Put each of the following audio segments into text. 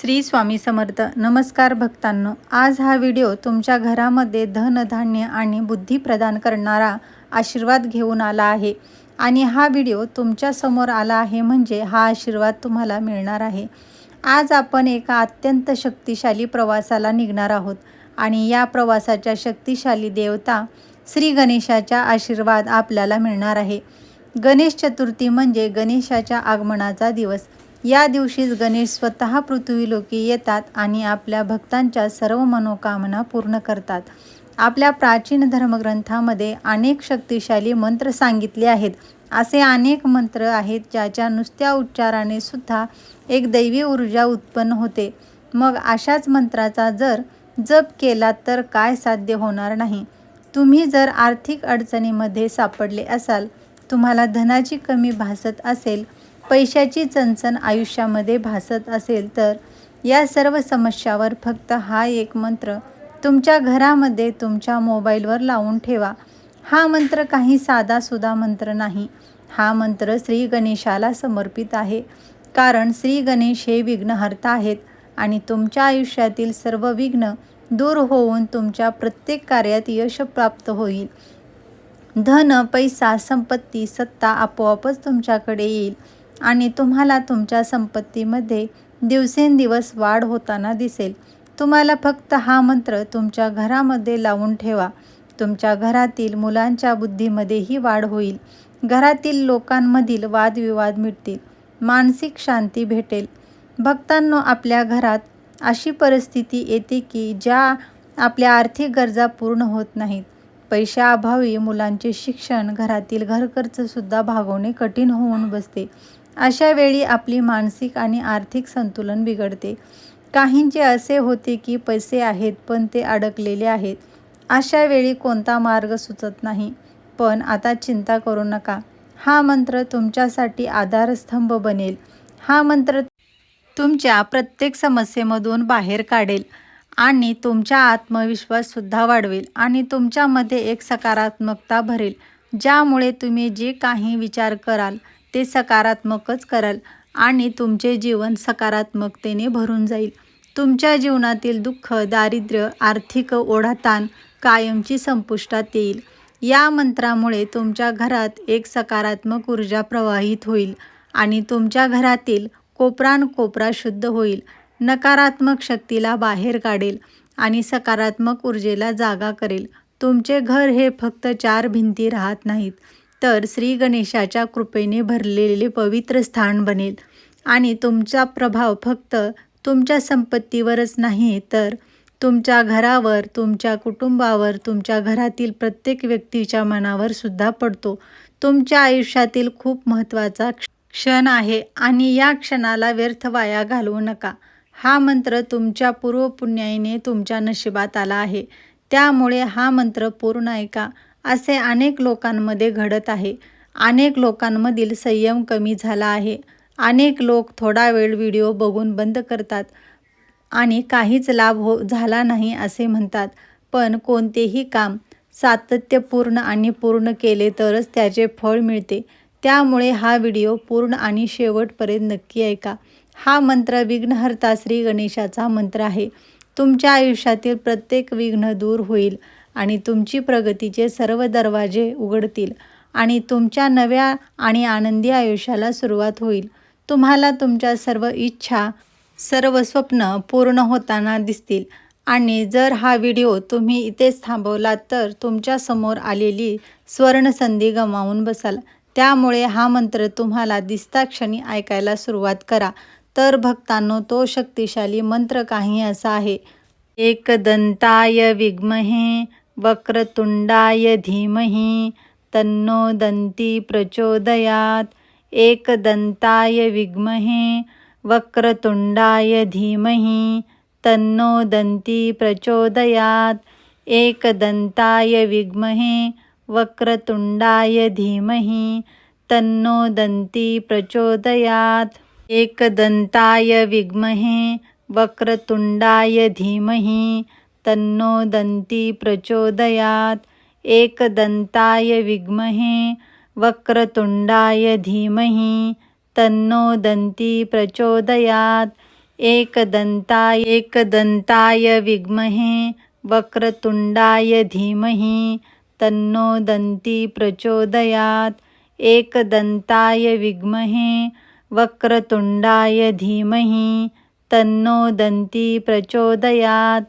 श्री स्वामी समर्थ. नमस्कार भक्तांनो. आज हा व्हिडिओ तुमच्या घरामध्ये धनधान्य आणि बुद्धी प्रदान करणारा आशीर्वाद घेऊन आला आहे. आणि हा व्हिडिओ तुमच्यासमोर आला आहे म्हणजे हा आशीर्वाद तुम्हाला मिळणार आहे. आज आपण एका अत्यंत शक्तिशाली प्रवासाला निघणार आहोत. आणि या प्रवासाच्या शक्तिशाली देवता श्री गणेशाच्या आशीर्वाद आपल्याला मिळणार आहे. गणेश चतुर्थी म्हणजे गणेशाच्या आगमनाचा दिवस. या दिवशीच गणेश स्वतः पृथ्वीलोकी येतात आणि आपल्या भक्तांच्या सर्व मनोकामना पूर्ण करतात. आपल्या प्राचीन धर्मग्रंथामध्ये अनेक शक्तिशाली मंत्र सांगितले आहेत. असे अनेक मंत्र आहेत ज्याच्या नुसत्या उच्चाराने सुद्धा एक दैवी ऊर्जा उत्पन्न होते. मग अशाच मंत्राचा जर जप केला तर काय साध्य होणार नाही? तुम्ही जर आर्थिक अडचणीमध्ये सापडले असाल तुम्हाला धनाची कमी भासत असेल पैशाची चणचण आयुष्यामध्ये भासत असेल तर या सर्व समस्यावर फक्त हा एक मंत्र तुमच्या घरामध्ये तुमच्या मोबाईलवर लावून ठेवा. हा मंत्र काही साधासुधा मंत्र नाही. हा मंत्र श्री गणेशाला समर्पित आहे. कारण श्री गणेश हे विघ्नहर्ता आहेत आणि तुमच्या आयुष्यातील सर्व विघ्न दूर होऊन तुमच्या प्रत्येक कार्यात यश प्राप्त होईल. धन पैसा संपत्ती सत्ता आपोआपच तुमच्याकडे येईल. आणि तुम्हाला तुमच्या संपत्तीमध्ये दिवसेंदिवस वाढ होताना दिसेल. तुम्हाला फक्त हा मंत्र तुमच्या घरामध्ये लावून ठेवा. तुमच्या घरातील मुलांच्या बुद्धीमध्येही वाढ होईल. घरातील लोकांमधील वादविवाद मिटतील. मानसिक शांती भेटेल. भक्तांनो आपल्या घरात अशी परिस्थिती येते की ज्या आपल्या आर्थिक गरजा पूर्ण होत नाहीत. पैशाअभावी मुलांचे शिक्षण घरातील घरखर्चसुद्धा भागवणे कठीण होऊन बसते. अशा वेळी आपली मानसिक आणि आर्थिक संतुलन बिघडते. काहींचे असे होते की पैसे आहेत पण ते अडकलेले आहेत. अशा वेळी कोणता मार्ग सुचत नाही. पण आता चिंता करू नका. हा मंत्र तुमच्यासाठी आधारस्तंभ बनेल. हा मंत्र तुमच्या प्रत्येक समस्येमधून बाहेर काढेल आणि तुमचा आत्मविश्वाससुद्धा वाढवेल आणि तुमच्यामध्ये एक सकारात्मकता भरेल ज्यामुळे तुम्ही जे काही विचार कराल ते सकारात्मकच कराल आणि तुमचे जीवन सकारात्मकतेने भरून जाईल. तुमच्या जीवनातील दुःख दारिद्र्य आर्थिक ओढाताण कायमची संपुष्टात येईल. या मंत्रामुळे तुमच्या घरात एक सकारात्मक ऊर्जा प्रवाहित होईल आणि तुमच्या घरातील कोपरान कोपरा शुद्ध होईल. नकारात्मक शक्तीला बाहेर काढेल आणि सकारात्मक ऊर्जेला जागा करेल. तुमचे घर हे फक्त चार भिंती राहत नाहीत. तर श्री गणेशाच्या कृपेने भरलेले पवित्र स्थान बनेल. आणि तुमचा प्रभाव फक्त तुमच्या संपत्तीवरच नाही तर तुमच्या घरावर तुमच्या कुटुंबावर तुमच्या घरातील प्रत्येक व्यक्तीच्या मनावर सुद्धा पडतो. तुमच्या आयुष्यातील खूप महत्त्वाचा क्षण आहे आणि या क्षणाला व्यर्थ वाया घालवू नका. हा मंत्र तुमच्या पूर्वपुण्याईने तुमच्या नशिबात आला आहे. त्यामुळे हा मंत्र पूर्ण ऐका. असे अनेक लोकांमध्ये घडत आहे. अनेक लोकांमधील संयम कमी झाला आहे. अनेक लोक थोडा वेळ व्हिडिओ बघून बंद करतात आणि काहीच लाभ हो झाला नाही असे म्हणतात. पण कोणतेही काम सातत्यपूर्ण आणि पूर्ण केले तरच त्याचे फळ मिळते. त्यामुळे हा व्हिडिओ पूर्ण आणि शेवटपर्यंत नक्की ऐका. हा मंत्र विघ्नहर्ता श्री गणेशाचा मंत्र आहे. तुमच्या आयुष्यातील प्रत्येक विघ्न दूर होईल. आणि तुमची प्रगतीचे सर्व दरवाजे उघडतील आणि तुमच्या नव्या आणि आनंदी आयुष्याला सुरुवात होईल. तुम्हाला तुमच्या सर्व इच्छा सर्व स्वप्न पूर्ण होताना दिसतील. आणि जर हा व्हिडिओ तुम्ही इथेच थांबवलात तर तुमच्यासमोर आलेली स्वर्णसंधी गमावून बसाल. त्यामुळे हा मंत्र तुम्हाला दिसता क्षणी ऐकायला सुरुवात करा. तर भक्तांनो तो शक्तिशाली मंत्र काही असा आहे. एकदंताय विद्महे वक्रतुंडाय धीमहि तन्नो दंती प्रचोदयात। एकदंताय विद्महे वक्रतुंडाय धीमहि तन्नो दंती प्रचोदयात। एकदंताय विद्महे वक्रतुंडाय धीमहि तन्नो दंती प्रचोदयात। एकदंताय विद्महे वक्रतुंडाय धीमहि तन्नो दंती प्रचोदयात। एकदंताय विद्महे वक्रतुंडाय धीमहि तन्नो दंती प्रचोदयात। एकदन्ताय एकदन्ताय विद्महे वक्रतुण्डाय धीमहि तन्नो दन्ती प्रचोदयात्। एकदन्ताय विद्महे वक्रतुण्डाय धीमहि तन्नो दन्ती प्रचोदयात्।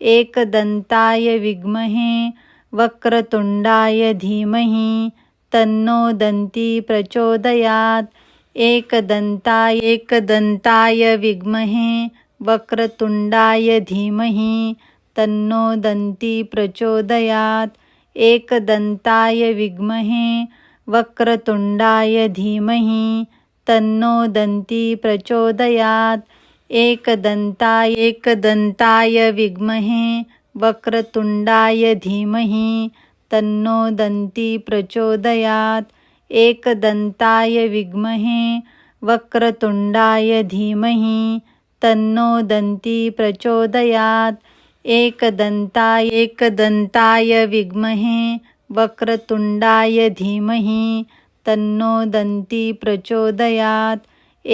एकदन्ताय विद्महे वक्रतुण्डाय धीमहि तन्नो दंती प्रचोदयात्। एकदन्ताय एकदन्ताय विद्महे वक्रतुण्डाय धीमहि तन्नो दंती प्रचोदयात्। एकदन्ताय विद्महे वक्रतुण्डाय धीमहि तन्नो दन्ती प्रचोदयात्। एकदन्ताय एकदन्ताय विद्महे वक्रतुण्डाय धीमहि तन्नो दन्ती प्रचोदयात्। एकदन्ताय विद्महे वक्रतुण्डाय धीमहि तन्नो दन्ती प्रचोदयात्। एकदन्ताय एकदन्ताय विद्महे वक्रतुण्डाय धीमहि तन्नो दन्ती प्रचोदयात्।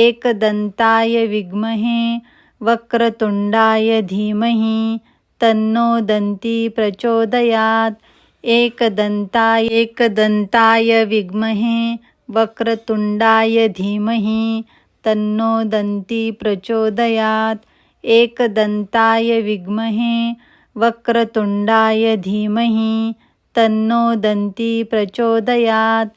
एकदन्ताय विद्महे वक्रतुण्डाय धीमहि तन्नो दंती प्रचोदयात्। एकदन्ताय एकदन्ताय विद्महे वक्रतुण्डाय धीमहि तन्नो दंती प्रचोदयात्। एकदन्ताय विद्महे वक्रतुण्डाय धीमहि तन्नो दन्ती प्रचोदयात्।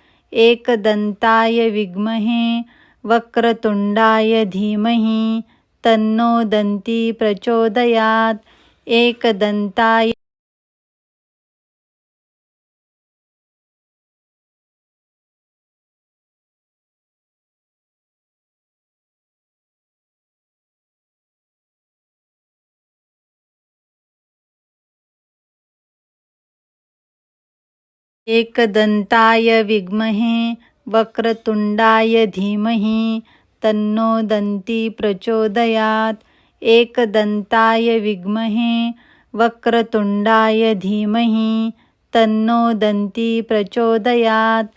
एकदन्ताय विद्महे वक्रतुण्डाय धीमहि तन्नो दन्ती प्रचोदयात् एकदन्ताय एकदन्ताय विद्महे वक्रतुण्डाय धीमहि तन्नो दंती प्रचोदयात्। एकदंताय विद्महे वक्रतुण्डाय धीमहि तन्नो दंती प्रचोदयात्।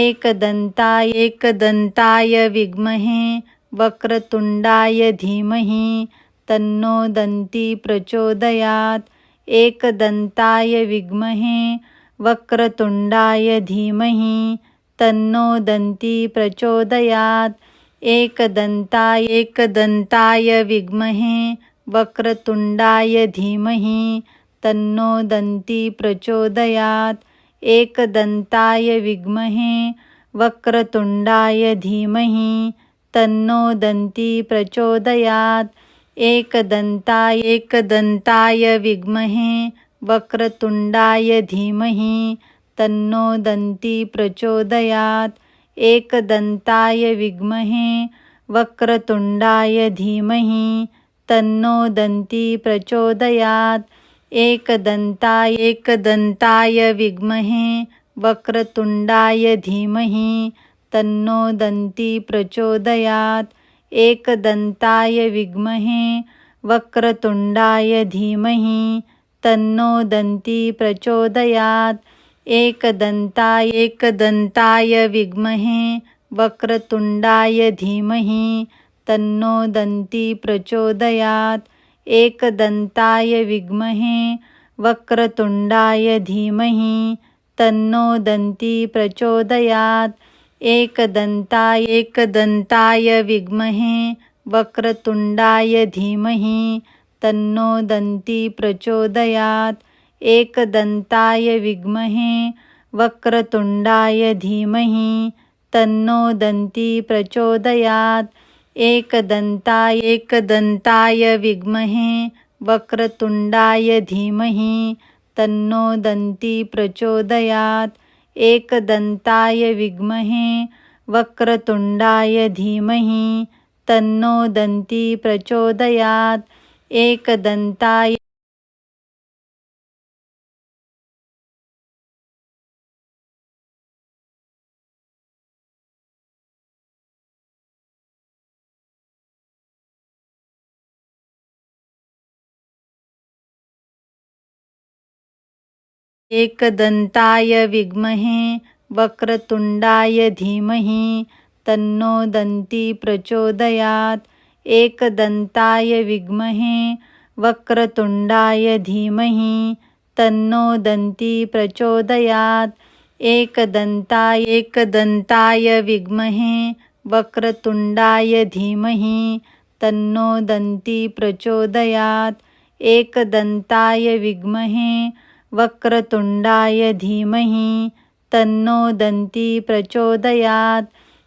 एकदंताय एकदंताय विद्महे वक्रतुण्डाय धीमहि तन्नो दंती प्रचोदयात्। एकदंताय विद्महे वक्रतुण्डाय धीमहि तन्नो दंती प्रचोदयात्। एकदन्ताय एकदन्ताय विद्महे वक्रतुण्डाय धीमहि तन्नो दंती प्रचोदयात्। एकदन्ताय विद्महे वक्रतुण्डाय धीमहि तन्नो दन्ती प्रचोदयात्। एकदन्ताय एकदन्ताय विद्महे वक्रतुण्डाय धीमहि तन्नो दंती प्रचोदयात्। एकदन्ताय विद्महे वक्रतुण्डाय धीमहि तन्नो दंती प्रचोदयात्। एकदन्ताय एकदन्ताय विद्महे वक्रतुण्डाय धीमहि तन्नो दंती प्रचोदयात्। एकदन्ताय विद्महे वक्रतुण्डाय धीमहि तन्नो दन्ती प्रचोदयात्। एकदन्ताय एकदन्ताय विद्महे वक्रतुण्डाय धीमहि तन्नो दन्ती प्रचोदयात्। एकदन्ताय विद्महे वक्रतुण्डाय धीमहि तन्नो दन्ती प्रचोदयात्। एकदन्ताय एकदन्ताय विद्महे वक्रतुण्डाय धीमहि तन्नो दन्ती प्रचोदयात्। एकदन्ताय विद्महे वक्रतुण्डाय धीमहि तन्नो दन्ती प्रचोदयात्। एकदन्ताय एकदन्ताय विद्महे वक्रतुण्डाय धीमहि तन्नो दन्ती प्रचोदयात्। एकदन्ताय विद्महे वक्रतुण्डाय धीमहि तन्नो दन्ती प्रचोदयात्। एकदन्ताय एकदन्ताय विद्महे वक्रतुण्डाय धीमहि तन्नो दन्ती प्रचोदयात्. एकदन्ताय विद्महे वक्रतुण्डाय धीमहि तन्नो दंती प्रचोदयात्। एकदन्ताय एकदन्ताय विद्महे वक्रतुण्डाय धीमहि तन्नो दंती प्रचोदयात्। एकदन्ताय विद्महे वक्रतुण्डाय धीमहि तन्नो दन्ती प्रचोदयात्।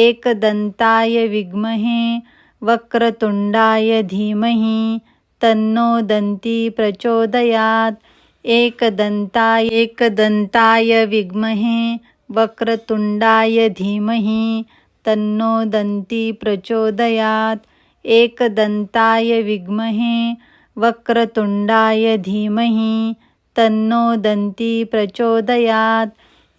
एकदन्ताय विद्महे वक्रतुण्डाय धीमहि तन्नो दंती प्रचोदयात्। एकदन्ताय एकदन्ताय विद्महे वक्रतुण्डाय धीमहि तन्नो दंती प्रचोदयात्। एकदन्ताय विद्महे वक्रतुण्डाय धीमहि तन्नो दंती प्रचोदयात्।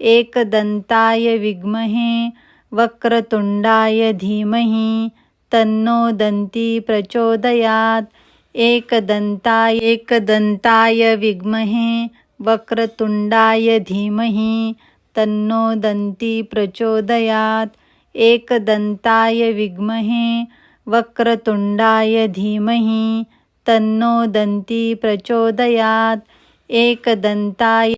एकदन्ताय विद्महे वक्रतुण्डाय धीमहि तन्नो दंती प्रचोदयात्। एकदन्ताय एकदन्ताय विद्महे वक्रतुण्डाय धीमहि तन्नो दंती प्रचोदयात्। एकदन्ताय विद्महे वक्रतुण्डाय धीमहि तन्नो दंती प्रचोदयात्। एकदन्ताय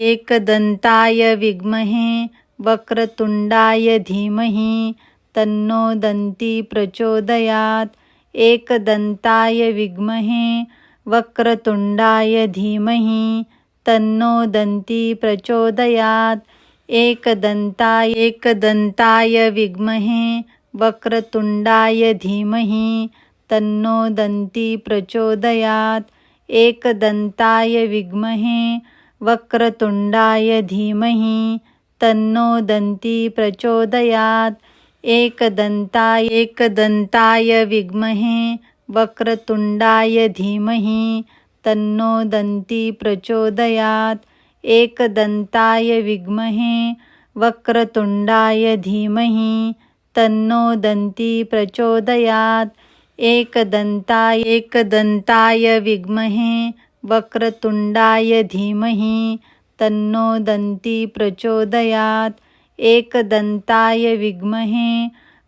एकदंताय विद्महे वक्रतुण्डाय धीमहि तन्नो दंती प्रचोदयात्। एकदंताय विद्महे वक्रतुण्डाय धीमहि तन्नो दंती प्रचोदयात्। एकदंताय एकदंताय विद्महे वक्रतुण्डाय धीमहि तन्नो दंती प्रचोदयात्। एकदंताय विद्महे वक्रतुण्डाय धीमहि तन्नो दन्ती प्रचोदयात्। एकदन्ताय एकदन्ताय विद्महे वक्रतुण्डाय धीमहि तन्नो दन्ती प्रचोदयात्। एकदन्ताय विद्महे वक्रतुण्डाय धीमहि तन्नो दन्ती प्रचोदयात्। एकदन्ताय एकदन्ताय विद्महे वक्रतुण्डाय धीमहि तन्नो दंती प्रचोदयात्। एकदन्ताय विद्महे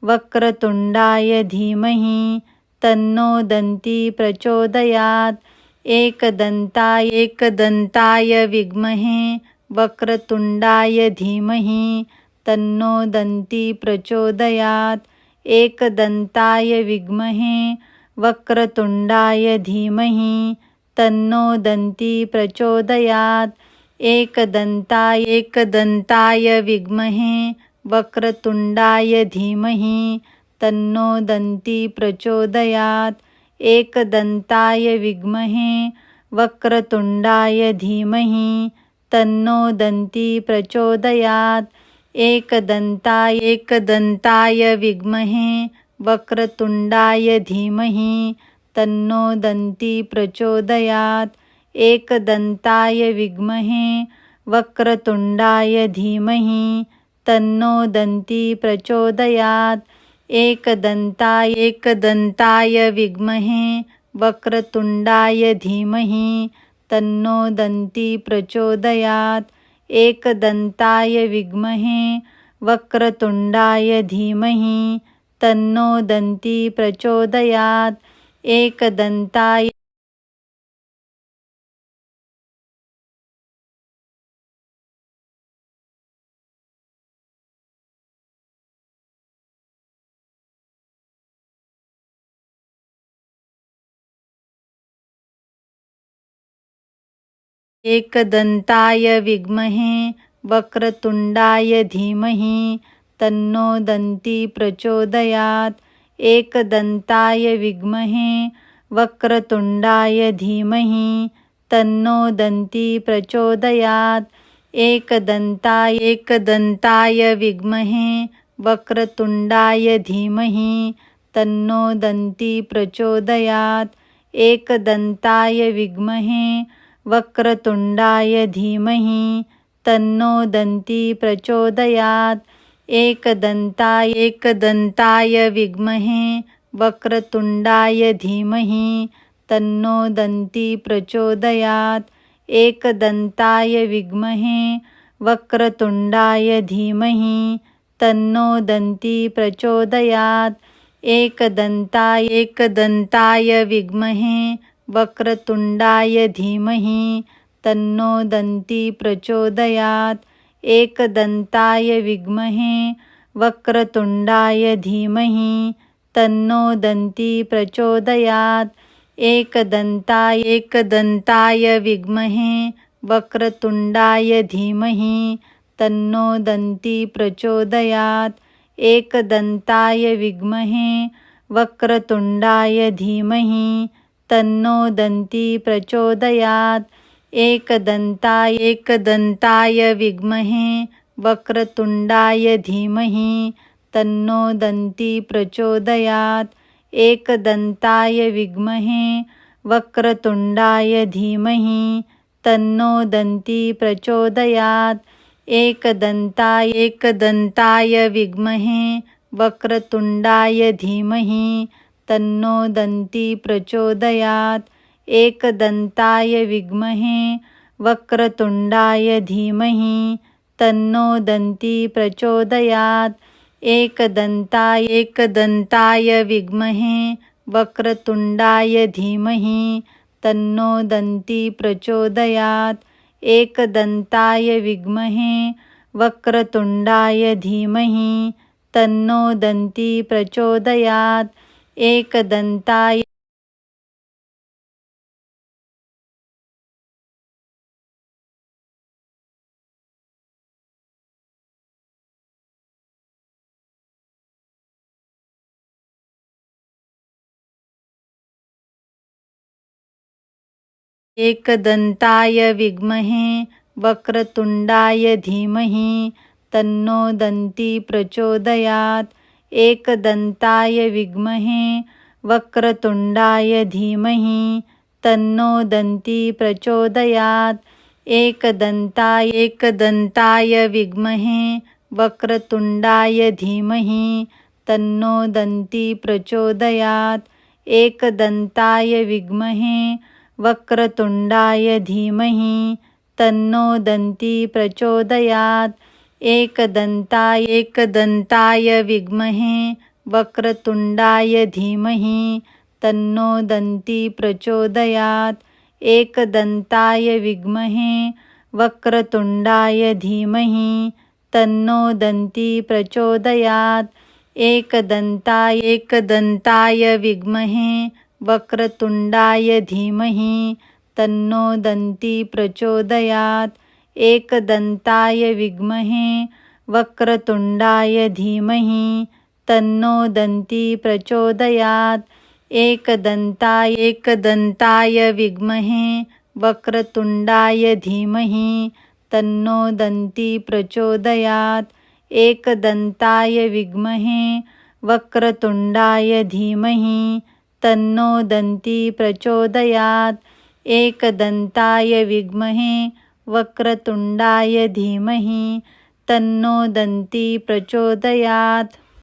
वक्रतुण्डाय धीमहि तन्नो दंती प्रचोदयात्। एकदन्ताय एकदन्ताय विद्महे वक्रतुण्डाय धीमहि तन्नो दंती प्रचोदयात्। एकदन्ताय विद्महे वक्रतुण्डाय धीमहि तन्नो दंती प्रचोदयात्। एकदन्ताय एकदन्ताय विद्महे वक्रतुण्डाय धीमहि तन्नो दंती प्रचोदयात्। एकदन्ताय विद्महे वक्रतुण्डाय धीमहि तन्नो दंती प्रचोदयात्। एकदन्ताय एकदन्ताय विद्महे वक्रतुण्डाय धीमहि तन्नो दन्ती प्रचोदयात्। एकदन्ताय विद्महे वक्रतुण्डाय धीमहि तन्नो दन्ती प्रचोदयात्। एकदन्ताय एकदन्ताय विद्महे वक्रतुण्डाय धीमहि तन्नो दन्ती प्रचोदयात्। एकदन्ताय विद्महे वक्रतुण्डाय धीमहि तन्नो दन्ती प्रचोदयात्। एकदन्ताय एकदन्ताय विद्महे वक्रतुण्डाय धीमहि तन्नो दन्ती प्रचोदयात्. एकदन्ताय विद्महे वक्रतुण्डाय धीमहि तन्नो दंती प्रचोदयात्। एकदन्ताय एकदन्ताय विद्महे वक्रतुण्डाय धीमहि तन्नो दंती प्रचोदयात्। एकदन्ताय विद्महे वक्रतुण्डाय धीमहि तन्नो दन्ती प्रचोदयात्। एकदन्ताय एकदन्ताय विद्महे वक्रतुण्डाय धीमहि तन्नो दन्ती प्रचोदयात्। एकदन्ताय विद्महे वक्रतुण्डाय धीमहि तन्नो दन्ती प्रचोदयात्। एकदन्ताय एकदन्ताय विद्महे वक्रतुण्डाय धीमहि तन्नो दन्ती प्रचोदयात्। एकदन्ताय विद्महे वक्रतुण्डाय धीमहि तन्नो दंती प्रचोदयात्। एकदन्ताय एकदन्ताय विद्महे वक्रतुण्डाय धीमहि तन्नो दंती प्रचोदयात्। एकदन्ताय विद्महे वक्रतुण्डाय धीमहि तन्नो दन्ती प्रचोदयात्। एकदन्ताय एकदन्ताय विद्महे वक्रतुण्डाय धीमहि तन्नो दन्ती प्रचोदयात्। एकदन्ताय विद्महे वक्रतुण्डाय धीमहि तन्नो दन्ती प्रचोदयात्। एकदन्ताय एकदन्ताय विद्महे वक्रतुण्डाय धीमहि तन्नो दन्ती प्रचोदयात्। एकदन्ताय विद्महे वक्रतुण्डाय धीमहि तन्नो दंती प्रचोदयात्। एकदन्ताय एकदन्ताय विद्महे वक्रतुण्डाय धीमहि तन्नो दंती प्रचोदयात्। एकदन्ताय विद्महे वक्रतुण्डाय धीमहि तन्नो दंती प्रचोदयात्। एकदन्ताय एकदन्ताय विद्महे वक्रतुण्डाय धीमहि तन्नो दंती प्रचोदयात्। एकदंताय विद्महे वक्रतुण्डाय धीमहि तन्नो दंती प्रचोदयात्। एकदंताय एकदंताय विद्महे वक्रतुण्डाय धीमहि तन्नो दंती प्रचोदयात्। एकदंताय विद्महे वक्रतुण्डाय धीमहि तन्नो दंती प्रचोदयात्। एकदन्ताय एकदन्ताय विद्महे वक्रतुण्डाय धीमहि तन्नो दंती प्रचोदयात्। एकदन्ताय विद्महे वक्रतुण्डाय धीमहि तन्नो दन्ती प्रचोदयात्। एकदन्ताय एकदन्ताय विद्महे वक्रतुण्डाय धीमहि तन्नो दंती प्रचोदयात्। एकदन्ताय विद्महे वक्रतुण्डाय धीमहि तन्नो दंती प्रचोदयात्। एकदन्ताय एकदन्ताय विद्महे वक्रतुण्डाय धीमहि तन्नो दंती प्रचोदयात्। एकदन्ताय विद्महे वक्रतुण्डाय धीमहि तन्नो दन्ती प्रचोदयात्। एकदन्ताय विद्महे वक्रतुण्डाय धीमहि तन्नो दन्ती प्रचोदयात्।